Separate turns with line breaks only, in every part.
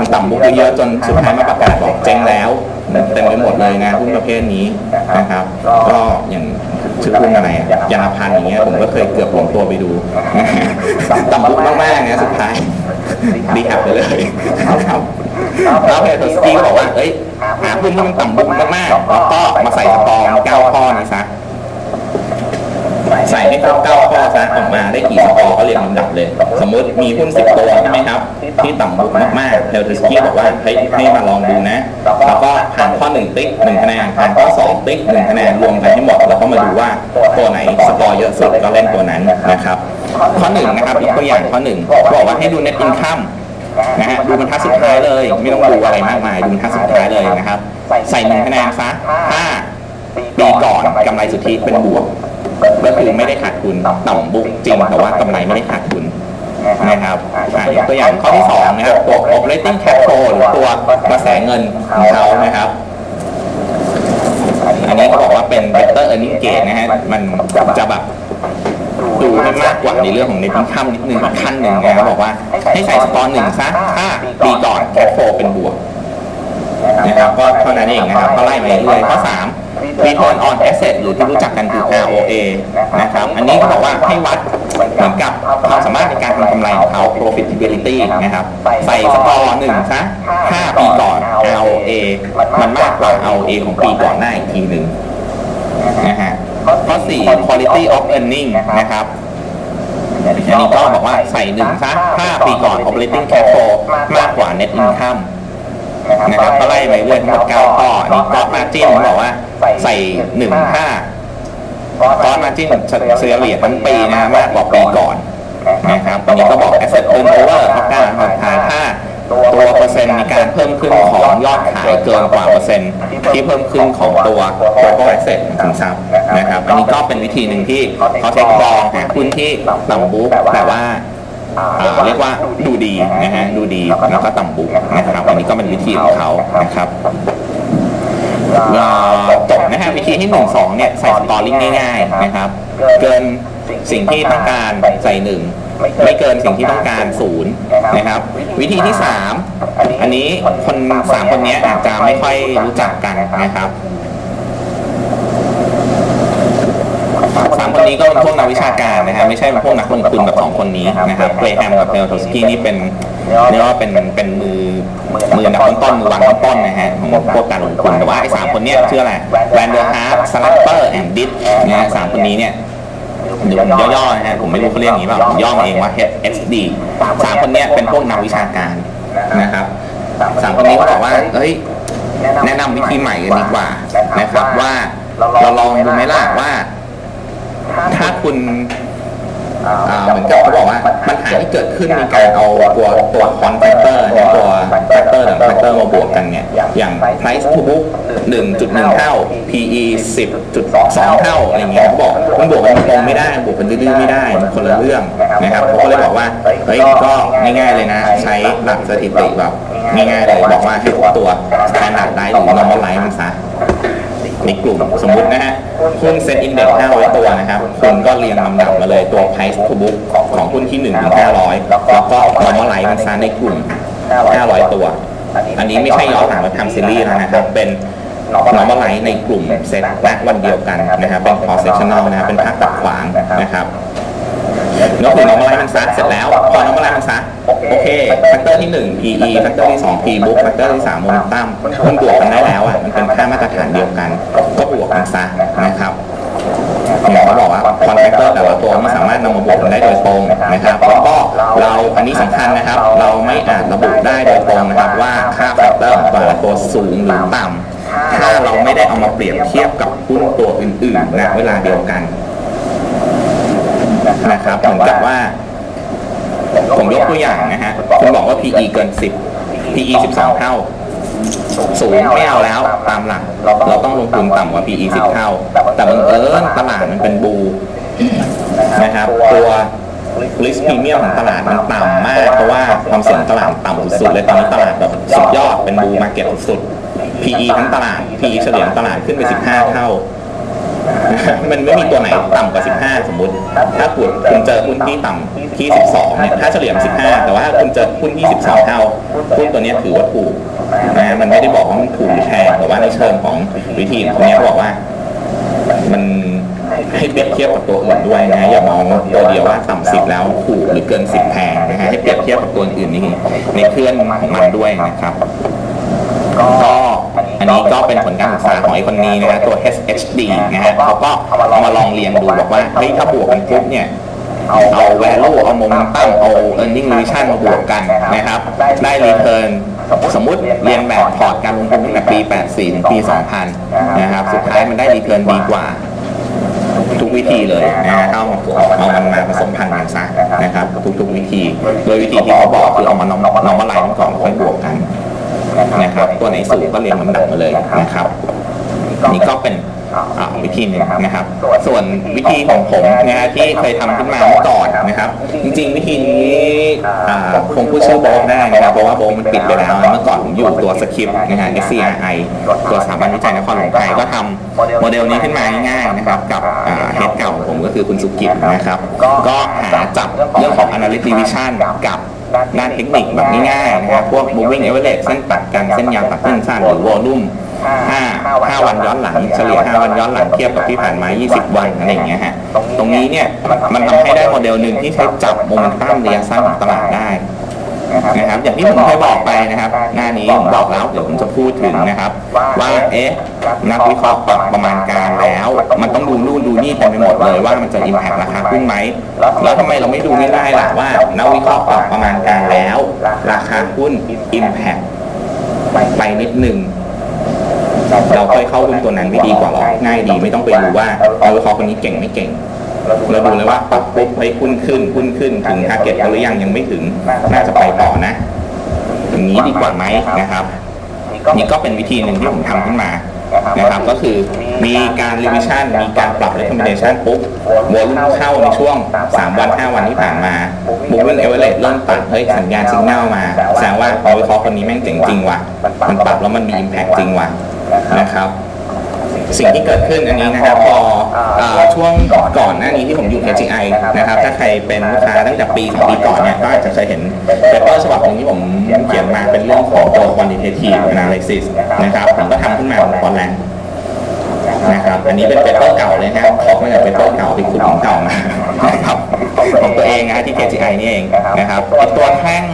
มันต่ำบุกเยอะๆจนสุดท้ายมาประกาศบอกเจ๊งแล้วเต็มไปหมดเลยนะหุ้นประเภทนี้นะครับ ก็อย่างชื่อหุ้นอะไรอะยานาพันธ์อย่างเงี้ยผมก็เคยเกือบหลงตัวไปดูต่ำบุกมากๆเนี่ยสุดท้ายดีหับไปเลยนะครับแล้วเพจสกีก็บอกว่าเอ้ยหาหุ้นที่มันต่ำบุกมากๆแล้วก็มาใส่สตองเก้าข้อนี้ซะ ใส่ให้ครบเก้าข้อซะออกมาได้กี่สกอร์เขาเรียงลำดับเลย สมมติมีหุ้นสิบตัวใช่ไหมครับ ที่ต่ำบุกมากๆเทลทสกี้บอกว่าเฮ้ให้มาลองดูนะ แล้วก็ผ่านข้อหนึ่งติ๊กหนึ่งคะแนนผ่านข้อสองติ๊กหนึ่งคะแนนรวมกันให้หมดแล้วก็มาดูว่าตัวไหนสกอร์เยอะสุดก็เล่นตัวนั้นนะครับ ข้อหนึ่งนะครับยกตัวอย่างข้อหนึ่งบอกว่าให้ดู net income นะฮะดูบรรทัดสุดท้ายเลย ไม่ต้องดูอะไรมากมายดูบรรทัดสุดท้ายเลยนะครับ ใส่หนึ่งคะแนนซะถ้าปีก่อนกำไรสุทธิเป็นบวก ก็คือไม่ได้ขาดทุนต่ำบุกจริง แต่ว่ากำไรไม่ได้ขาดทุนนะครับอะยกตัวอย่างข้อที่สองนะครับตัว operating cash flow หรือตัวกระแสเงินของเขานะครับอันนี้เขาบอกว่าเป็น better earning gauge นะฮะมันจะแบบดูให้มากกว่าในเรื่องของ net income นิดนึงอีกขั้นหนึ่งนะครับบอกว่าให้ใส่สกอร์หนึ่งซะถ้าปีก่อน cash flow เป็นบวกนะครับก็เท่านั้นเองนะครับก็ไล่มาเรื่อยๆข้อ3 return on asset หรือที่รู้จักกันคือ ROA นะครับ อันนี้เขาบอกว่าให้วัดเหมือนกับความสามารถในการทำกำไรของเขา profitability นะครับ ใส่สกอร์หนึ่งซะ5ปีก่อน ROA มันมากกว่า ROA ของปีก่อนหน้าอีกทีหนึ่งนะฮะข้อ4 quality of earning นะครับอันนี้ก็บอกว่าใส่หนึ่งซะ5ปีก่อน operating cash flow มากกว่า net income นะครับก็ไล่ไปเรื่อยทั้งหมด9ข้ออันนี้ก๊อตมาจิ้นบอกว่าใส่1 5ก๊อตมาจิ้นเฉลี่ยทั้งปีนะมากกว่าปีก่อนนะครับอันนี้ก็บอก asset turnover ข้อ9ข้อท้ายถ้าตัวเปอร์เซ็นต์ในการเพิ่มขึ้นของยอดขายเกินกว่าเปอร์เซ็นต์ที่เพิ่มขึ้นของตัว total asset ของสินทรัพย์นะครับ อันนี้ก็เป็นวิธีหนึ่งที่เขาเช็คมองหาหุ้นที่ต่ำบุ๊กแต่ว่า เรียกว่าดูดีนะฮะดูดีแล้วก็ต่ำบุกนะครับอันนี้ก็เป็นวิธีของเขานะครับจบนะฮะวิธีที่หนึ่งสองเนี่ยใส่สตอรี่งง่าย ๆนะครับ เกินสิ่งที่ต้องการใส่หนึ่งไม่เกินสิ่งที่ต้องการศูนย์นะครับ วิธีที่สามอันนี้คนสามคนนี้อาจจะไม่ค่อยรู้จักกันนะครับ สามคนนี้ก็เป็นพวกนักวิชาการนะฮะไม่ใช่เป็นพวกนักลงทุนแบบสองคนนี้นะครับเกรแฮมกับเบลโทสกี้นี่เป็นเรียกว่าเป็นเป็นมือมืออันดับต้นๆมือวางต้นๆนะฮะของพวกการลงทุนแต่ว่าไอ้สามคนเนี้ยชื่ออะไรแวนเดอร์ฮาร์ดสลัปเปอร์แอนด์ดิสนะฮะสามคนนี้เนี่ยเดี๋ยวผมย่อๆนะฮะผมไม่รู้เขาเรียกอย่างนี้เปล่าผมย่อมาเองว่า HSD สามคนเนี้ยเป็นพวกนักวิชาการนะครับสามคนนี้เขาบอกว่าเอ้ยแนะนำวิธีใหม่กันดีกว่านะครับว่าเราลองดูไหมล่ะว่า ถ้าคุณอ่าเหมือนกับเขาบอกว่าปัญหาที่เกิดขึ้นในการเอาตัวตัวคอนแฟกเตอร์นะตัวแฟกเตอร์กับแฟกเตอร์มาบวกกันเนี่ยอย่าง price to book 1.1 เท่า PE 10.2 เท่าอะไรเงี้ยเขาบอกมันบวกกันตรงไม่ได้บวกกันดื้อๆไม่ได้มันคนละเรื่องนะครับเขาก็เลยบอกว่าเฮ้ยก็ง่ายๆเลยนะ ใช้หลักสถิติแบบง่ายๆเลยบอกว่าให้ตัว standard line หรือ normal line มันซะ ในกลุ่มสมมุตินะฮะหุ้นเซ็ตอินเด็กซ์500ตัวนะครับคุณก็เรียงลำดับมาเลยตัว price to book ของหุ้นที่1ถึง500แล้วก็ normalize มันซะในกลุ่ม500ตัว อันนี้ไม่ใช่ย้อนหลังมาทำซีรีส์แล้วนะครับ เป็น normalize ในกลุ่มเซ็ตณวันเดียวกันนะครับเป็น cross sectional นะครับเป็นภาคตัดขวางนะครับนก็คือ normalize มันซะเสร็จแล้วพอ normalize มันซะโอเคแฟกเตอร์ที่ 1 PE แฟกเตอร์ที่ 2 P book แฟกเตอร์ที่3 momentum มันบวกกันได้แล้วอะ กเตอร์แต่ละตัวไม่สามารถนำมาบวกกันได้โดยตรงนะครับแล้วก็เราอันนี้สำคัญนะครับ เราไม่อาจระบุได้โดยตรงนะครับว่าค่าแฟกเตอร์ของแต่ละตัวสูงหรือต่ำถ้าเราไม่ได้เอามาเปรียบเทียบกับหุ้นตัวอื่นๆณเวลาเดียวกันนะครับเหมือนกับว่า ผมยกตัวอย่างนะฮะคุณบอกว่า PE เกิน 10 PE 12 เท่าสูงไม่เอาแล้วตามหลัก เราต้องลงทุนต่ำกว่า PE 10 เท่า แต่บังเอิญตลาดมันเป็นบู นะครับตัว risk premium ของตลาดมันต่ำมาก เพราะว่าความเสี่ยงตลาดต่ำสุดๆเลยตอนนี้ตลาดแบบสุดยอดเป็นบูมาเก็ตสุดๆ PE ทั้งตลาด PE เฉลี่ยของตลาดขึ้นไป 15 เท่า มันไม่มีตัวไหนต่ำกว่า 15 สมมุติ ถ้าคุณคุณเจอหุ้นที่ต่ำที่ 12 เนี่ยถ้าเฉลี่ยมัน15 แต่ว่าคุณเจอหุ้นที่ 12 เท่าหุ้นตัวเนี้ยถือว่าถูกนะฮะมันไม่ได้บอกว่ามันถูกหรือแพงแต่ว่าในเชิงของวิธีของเนี้ยเขาบอกว่ามัน ให้เปรียบเทียบกับตัวอื่นด้วยนะอย่ามองตัวเดียวว่าต่ำสิบแล้วถูกหรือเกินสิบแพงนะฮะให้เปรียบเทียบกับตัวอื่นนี่ในเคลื่อนมันด้วยนะครับก็อันนี้ก็เป็นผลการศึกษาของไอ้คนนี้นะฮะตัว HHD นะฮะเขาก็เอามาลองเรียงดูบอกว่าเฮ้ยถ้าบวกกันปุ๊บเนี่ยเอา value เอา momentum เอา earning revision มาบวกกันนะครับ ได้ return สมมุติเรียนแบบพอร์ตการลงทุนตั้งแต่ปี 84 ถึงปี 2000 นะครับ สุดท้ายมันได้ return ดีกว่าทุกวิ ธีเลยนะฮะเอาเอามันมาผสมพันธุ์กันซะนะครับ ทุกๆวิธี โดยวิธีที่เขาบอกคือเอามานอมนอมอะไรกันก่องค่อยบวกกันนะครับ ตัวไหนสูงก็เรียงลำดับมาเลยนะครับนี่ก็เป็นวิธีหนึ่งนะครับ ส่วนวิธีของผมนะฮะที่เคยทำขึ้นมาเมื่อก่อนนะครับ จริง ๆ วิธีนี้ อ่าคงพูดชื่อโบกได้นะครับเพราะว่าโบกมันปิดไปแล้วเมื่อก่อนผมอยู่ตัวสคริปต์นะฮะ SCRI ตัวสถาบันวิจัยนครหลวงไทยก็ทำโมเดลนี้ขึ้นมาง่ายๆนะครับกับเฮดเก่าของผมก็คือคุณสุกิจนะครับ ก็หาจับเรื่องของ Analytic Division กับด้านเทคนิคแบบง่ายๆนะครับพวก moving average เส้นตัดกันเส้นยาวตัดเส้นสั้นหรือ volume 5 5วันย้อนหลังเฉลี่ย5วันย้อนหลังเทียบกับที่ผ่านมา 20 วันอะไรอย่างเงี้ยฮะตรงนี้เนี่ยมันทำให้ได้โมเดลหนึ่งที่ใช้จับโมเมนตัมระยะสั้นของตลาดได้นะครับอย่างที่ผมเคยบอกไปนะครับหน้านี้ผมบอกแล้วเดี๋ยวผมจะพูดถึงนะครับ ว่าเอ๊ะนักวิเคราะห์ปรับประมาณการแล้ว มันต้องดูนู่นดูนี่เต็มไปหมดเลยว่ามันจะอิมแพคราคาหุ้นไหมแล้วทำไมเราไม่ดูง่ายๆล่ะว่านักวิเคราะห์ปรับประมาณการแล้ว ราคาหุ้นอิมแพคไปนิดหนึ่ง เราค่อยเข้าหุ้นตัวนั้นไม่ดีกว่าหรอง่ายดีไม่ต้องไปดูว่านักวิเคราะห์คนนี้เก่งไม่เก่งเราดูเลยว่าปรับปุ๊บไปหุ้นขึ้นหุ้นขึ้นถึงทาร์เก็ตหรือยังยังไม่ถึงน่าจะไปต่อนะอย่างนี้ดีกว่าไหมนะครับ นี่ก็เป็นวิธีหนึ่งที่ผมทำขึ้นมานะครับก็คือมีการรีวิชั่นมีการปรับ recommendation ปุ๊บวอลุ่มเข้าในช่วง 3 วัน 5 วันที่ผ่านมาบุกเ n นเอเวอเรเริ่มตัดเฮ้ยสัญญาณสัญญาณมาแสดงว่านักวิเคราะห์คนนี้แม่งเจ๋งจริงว่ะมันปรับแล้วมันมี impact จริงว่ะ นะครับ สิ่งที่เกิดขึ้นอันนี้นะครับพอเอ่อช่วงก่อนหน้านี้ที่ผมอยู่ HGI นะครับ ถ้าใครเป็นลูกค้าตั้งแต่ปีสองปีก่อนเนี่ยก็อาจจะเคยเห็นเปเปอร์ฉบับหนึงที่ผมเขียนมาเป็นเรื่องของตัว quantitative analysis นะครับผมก็ทำขึ้นมาของ Quadrant นะครับอันนี้เป็นเปเปอร์เก่าเลยนะครับขอมาจากเปเปอร์เก่าไปขุดของเก่ามานะครับของตัวเองนะฮะที่ KGI นี่เองนะครับไอ้ตัวแท่ง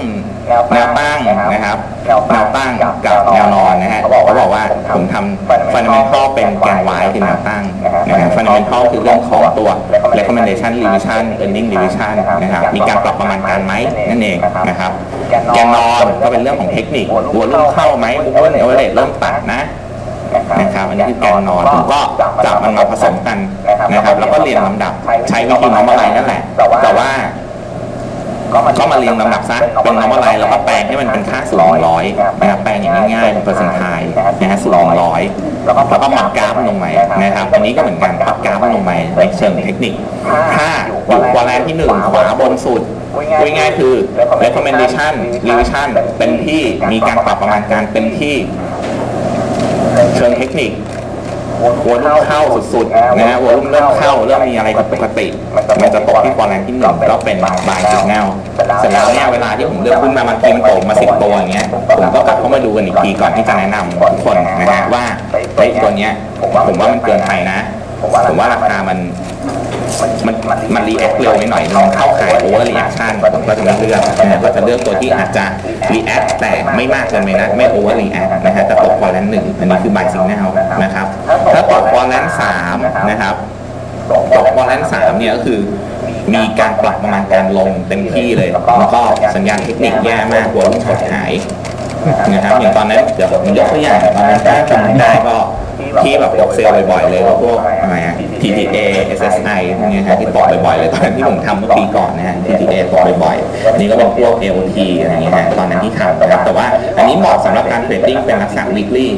แนวตั้งนะครับแนวตั้งกับแนวนอนนะฮะเขาบอกว่าผมทำ fundamental เป็นแกน Y คือแนวตั้งนะครับ fundamental คือเรื่องของตัว recommendation revision earning revision นะครับมีการปรับประมาณการไหมนั่นเองนะครับแกนนอนก็เป็นเรื่องของเทคนิคหัวรุ่มเข้าไหมหัวเอเวอเรเริ่มตัดนะนะครับอันนี้คือแกนนอนผมก็จับมันมาผสมกันนะครับแล้วก็เรียงลำดับใช้วิธีน้อมอะไรนั่นแหละแต่ว่า ก็มาเรียงลำดับซะเป็นน้อมอะไรแล้วก็แปลงให้มันเป็นค่าสูงร้อยนะครับแปลงอย่างง่ายๆเป็นเปอร์เซ็นต์ไทยนะฮะสูงร้อยแล้วก็ปรับกราฟมันลงมานะครับอันนี้ก็เหมือนกันปรับกราฟมันลงมาในเชิงเทคนิค ถ้าอยู่ควอแลนที่หนึ่งขวาบนสุดพูดง่ายๆคือ recommendation revision เป็นที่มีการปรับประมาณการเป็นที่เชิงเทคนิค หัวรุ่มเข้าสุดๆนะฮะหัวรุ่มเริ่มเข้าเริ่มมีอะไรผิดปกติมันจะตกที่ฟอร์แลนด์ที่หนึ่งก็เป็นบายสิกแนลเสร็จแล้วเนี่ยเวลาที่ผมเลือกหุ้นมาบางทีมันตกมาสิบตัวอย่างเงี้ยผมก็กลับเข้ามาดูกันอีกทีก่อนที่จะแนะนำทุกคนนะฮะว่าเฮ้ยตัวเนี้ยผมว่ามันเกินไปนะผมว่าราคามัน มันมันรีแอคเร็วไปหน่อยนึงเข้าขายโอเวอร์รีแอคชั่นผมก็จะไม่เลือกนะฮะก็จะเลือกตัวที่อาจจะรีแอคแต่ไม่มากเกินไปนะไม่โอเวอร์รีแอคนะฮะแต่ตกฟอร์แลนด์หนึ่งอันนี้คือบายสิงแนลนะครับถ้าตกฟอร์แลนด์สามนะครับตกฟอร์แลนด์สามเนี่ยก็คือมีการปรับประมาณการลงเต็มที่เลยแล้วก็สัญญาณเทคนิคแย่มากหัวรุ่งถดหายนะครับอย่างตอนนั้นเดี๋ยวผมยกตัวอย่างตอนนั้นถ้าจำได้ก็ ที่แบบตกเซลล์บ่อยๆเลยก็พวกอะไรอะ TTA SSI พวกเนี้ยฮะที่ตกบ่อยๆเลยตอนนั้นที่ผมทำเมื่อปีก่อนนะฮะ TTA ตกบ่อยๆอันนี้ก็เป็นพวก AOT อะไรอย่างเงี้ยฮะตอนนั้นที่ทำนะครับแต่ว่าอันนี้เหมาะสำหรับการเทรดดิ้งเป็นลักษณะ weekly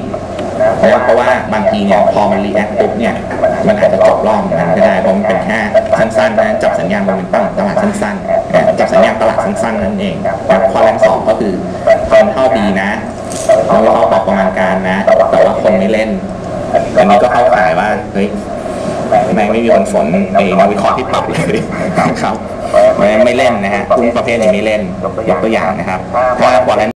นะครับเพราะว่าบางทีเนี่ยพอมันรีแอคปุ๊บเนี่ยมันอาจจะจบรอบนั้นก็ได้เพราะมันเป็นแค่สั้นๆนะจับสัญญาณมันเป็นตั้งตลาดสั้นๆนะจับสัญญาณตลาดสั้นๆนั่นเองนะข้อแรกสองก็คือคนเข้าดีนะแล้วก็ปรับประมาณการนะ แต่ว่าคนไม่เล่น อันนี้ก็เข้าข่ายว่าเฮ้ยไม่ไม่มีคนสนไอ้นักวิเคราะห์ที่ปรับเลยนะครับไม่ไม่เล่นนะฮะหุ้นประเภทนี้ไม่เล่นยกตัวอย่างนะครับถ้าวอลเลน